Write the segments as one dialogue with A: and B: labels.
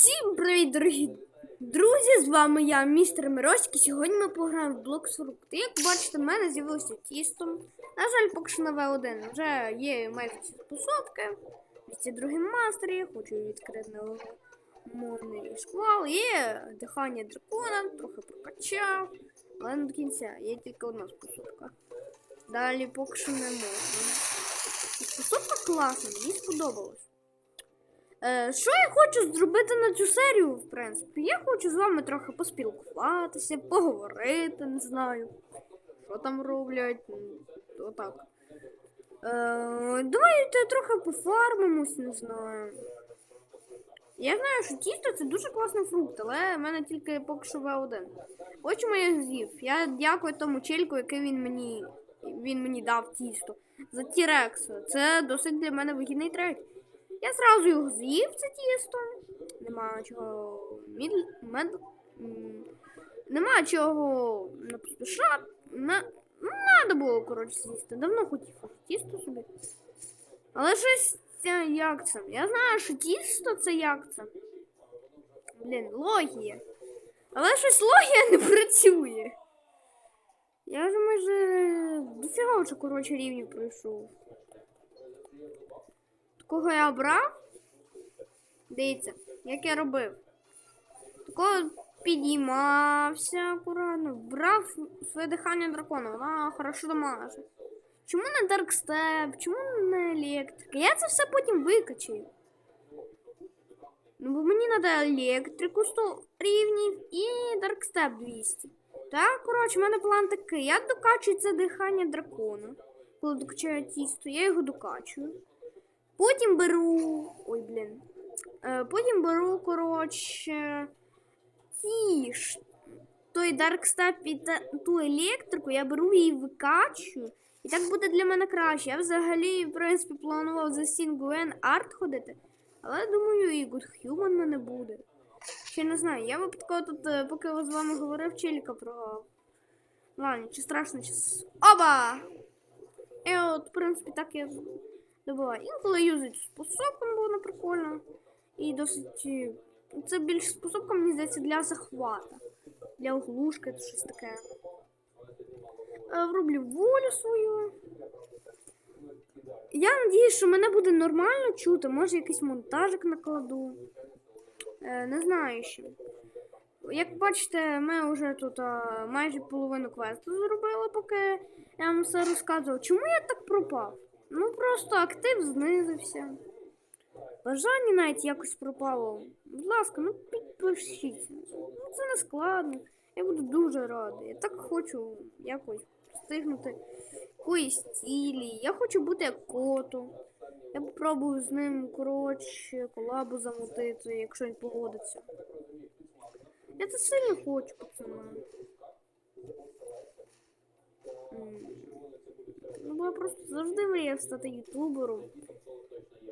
A: Всім привіт, дорогі друзі! З вами я, містер Мироський. Сьогодні ми пограємо в блок фрукти. Як бачите, в мене з'явилося тісто. На жаль, поки що на В1 вже є майже всі способки. Це другий мастер, я хочу відкрити мовний шквал. Є дихання дракона, трохи прокачав. Але не до кінця, є тільки одна способка. Далі поки що не можна. Способка класна, мені сподобалось. Е, що я хочу зробити на цю серію, в принципі? Я хочу з вами трохи поспілкуватися, поговорити, не знаю. Що там роблять. Отак. Е, давайте трохи пофармимось, не знаю. Я знаю, що тісто це дуже класний фрукт, але в мене тільки поки що В1. Ось чому я з'їв. Я дякую тому чельку, який він мені, він мені дав тісто. За Тірекс. Це досить для мене вигідний трейд. Я зразу його з'їв, це тісто. Нема чого мід... мед... Нема чого не поспішати. Не... Надо було, коротше, з'їсти. Давно хотів тісто собі. Але щось це як це? Я знаю, що тісто це як це. Блін, логія. Але щось логія не працює. Я вже майже дофіга вже, коротше, рівнів пройшов. Кого я брав? Дивіться, як я робив. Такого підіймався акуратно, брав своє дихання дракона, вона хорошо дамаже. Чому не Даркстеп? Чому не електрика? Я це все потім викачаю. Ну, бо мені треба електрику 100 рівнів і Даркстеп 200. Так, коротше, в мене план такий. Я докачую це дихання дракона. Коли докачаю тісто, я його докачую. Потім беру. Ой, блін. Е, потім беру, коротше. Ті. Той Darkstep і ту електрику, я беру її викачую. І так буде для мене краще. Я взагалі, в принципі, планував за Singuen Art ходити. Але думаю, і Good Human мене буде. Ще не знаю. Я випадково тут, е, поки я з вами говорив, челіка програв. Ладно, чи страшно, чи. Оба! І от, в принципі, так я добуваю. Інколи юзать способком, бо воно прикольно. І досить. е, Це більш способка, мені здається, для захвата. Для оглушки, щось таке. Е, Вроблю волю свою. Я надіюсь, що мене буде нормально чути. Може якийсь монтажик накладу. Е, не знаю ще. Як бачите, ми вже тут а, майже половину квесту зробили, поки я вам все розказував. Чому я так пропав? Ну просто актив знизився. Бажання навіть якось пропало. Будь ласка, ну підпишіться. Ну, це не складно. Я буду дуже радий. Я так хочу якось встигнути якоїсь цілі. Я хочу бути як коту. Я попробую з ним, коротше, колабу замутити, якщо він погодиться. Я це сильно хочу, пацани. М. Ну, бо я просто завжди мріяв стати ютубером.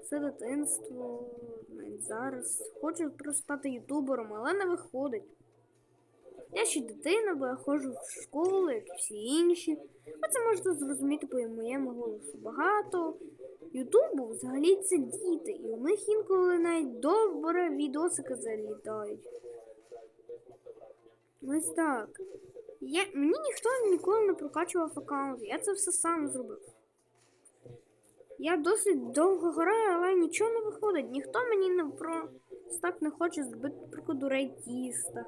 A: Це дитинство, навіть зараз. Хочу просто стати ютубером, але не виходить. Я ще дитина, бо я ходжу в школу, як і всі інші. Ви це можете зрозуміти по моєму голосу. Багато Ютубу взагалі це діти, і у них інколи навіть добре відосики залітають. Ось так. Я, мені ніхто ніколи не прокачував аккаунт, я це все сам зробив. Я досить довго граю, але нічого не виходить. Ніхто мені не про так не хоче зробити прикладу рейдіста.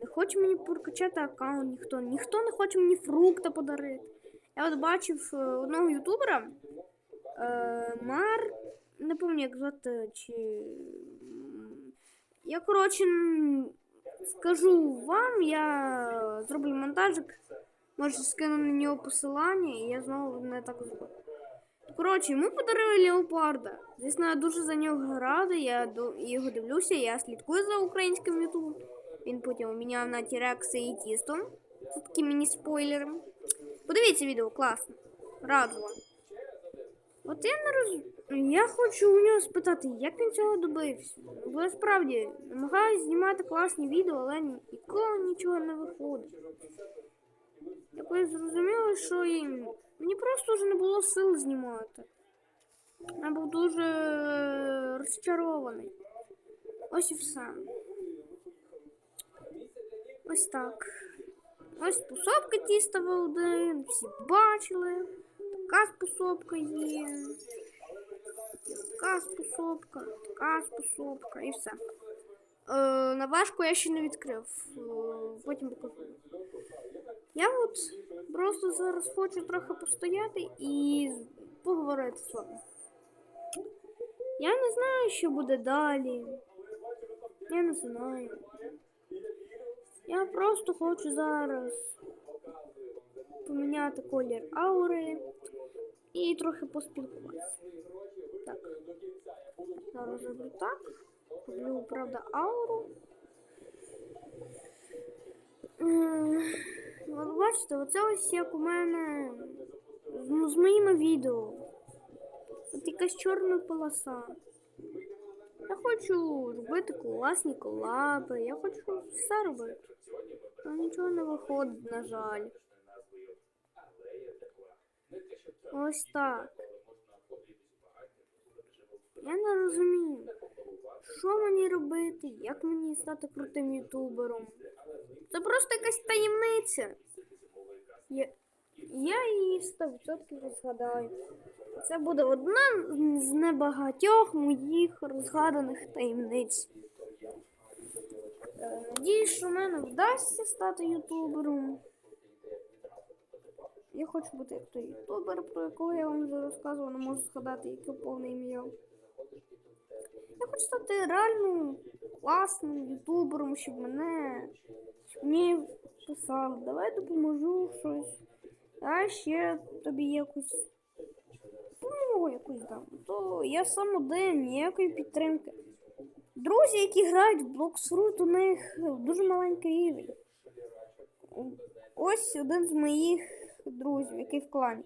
A: Не хоче мені прокачати аккаунт ніхто. Ніхто не хоче мені фрукта подарити. Я от бачив е, одного ютубера. Е, Мар. Не пам'ятаю, як звати, чи. Я, коротше, скажу вам, я зроблю монтажик. Може скину на нього посилання, і я знову не так зроблю. Коротше, йому подарили леопарда. Звісно, я дуже за нього радий, я його дивлюся, я слідкую за українським ютубом. Він потім міняв на Тірекси і тісто. Це такі міні-спойлери. Подивіться відео, класно. Раджу вам. От я не роз... Я хочу у нього спитати, як він цього добився. Бо я справді намагаюся знімати класні відео, але ніколи нічого не виходить. Якось зрозуміло, що і... мені просто вже не було сил знімати. Я був дуже розчарований. Ось і все. Ось так. Ось способка тіста В1, всі бачили. Така способка є. Така способка, така способка і все. Е, на я ще не відкрив. Е, потім покажу. Я от просто зараз хочу трохи постояти і поговорити з вами. Я не знаю, що буде далі. Я не знаю. Я просто хочу зараз поміняти колір аури і трохи поспілкуватися. Так. Зараз зроблю так. Роблю, правда, ауру. От бачите, оце ось як у мене ну, з моїми відео. От якась чорна полоса. Я хочу робити класні колаби, я хочу все робити. Але нічого не виходить, на жаль. Ось так. Я не розумію, що мені робити, як мені стати крутим ютубером. Це просто якась таємниця. Я, я її 100% розгадаю. Це буде одна з небагатьох моїх розгаданих таємниць. Е, Надіюсь, що в мене вдасться стати ютубером. Я хочу бути як той ютубер, про якого я вам вже розказував, не можу згадати, яке повне ім'я. Я хочу стати реально класним ютубером, щоб мене мені писали, давай допоможу щось. А ще тобі якусь допомогу якусь дам. То я сам один, ніякої підтримки. Друзі, які грають в Bloxroot, у них дуже маленький рівень. Ось один з моїх друзів, який в клані.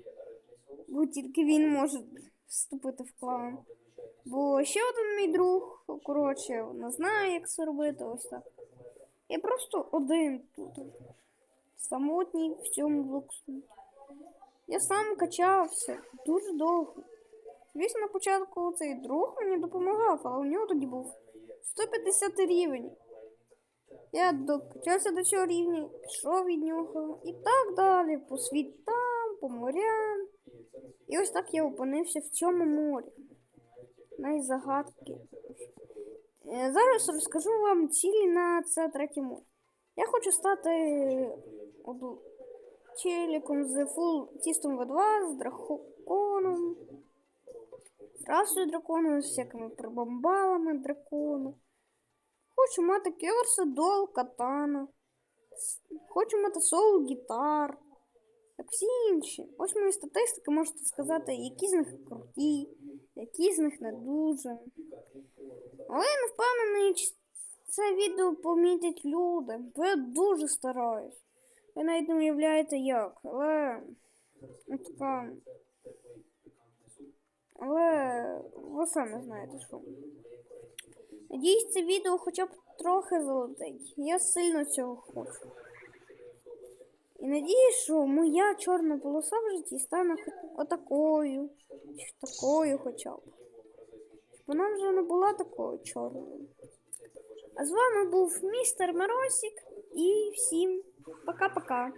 A: Бо тільки він може вступити в клан. Бо ще один мій друг, коротше, не знає, як це робити, ось так. Я просто один тут. Самотній в цьому блоксу. Я сам качався дуже довго. Звісно, на початку цей друг мені допомагав, але у нього тоді був 150 рівень. Я докачався до цього рівня, пішов від нього і так далі, по світам, по морям. І ось так я опинився в цьому морі. Найзагадки. Е, Зараз розкажу вам цілі на це третє море. Я хочу стати оду- челіком з фул тістом В2, з драконом, з расою дракону, з всякими прибамбалами дракону. Хочу мати кеверса, дол, катана. Хочу мати соло гітар. Як всі інші. Ось мої статистики, можете сказати, які з них круті, які з них не дуже. Але я не впевнений, чи це відео помітять люди, бо я дуже стараюсь. Ви навіть не уявляєте як, але. ну, Така. Але ви самі знаєте що. Надіюсь, це відео хоча б трохи залетить. Я сильно цього хочу. І надіюсь, що моя чорна полоса в житті стане отакою, чи такою хоча б. Щоб вона вже не була такою чорною. А з вами був містер Миросік і всім пока-пока.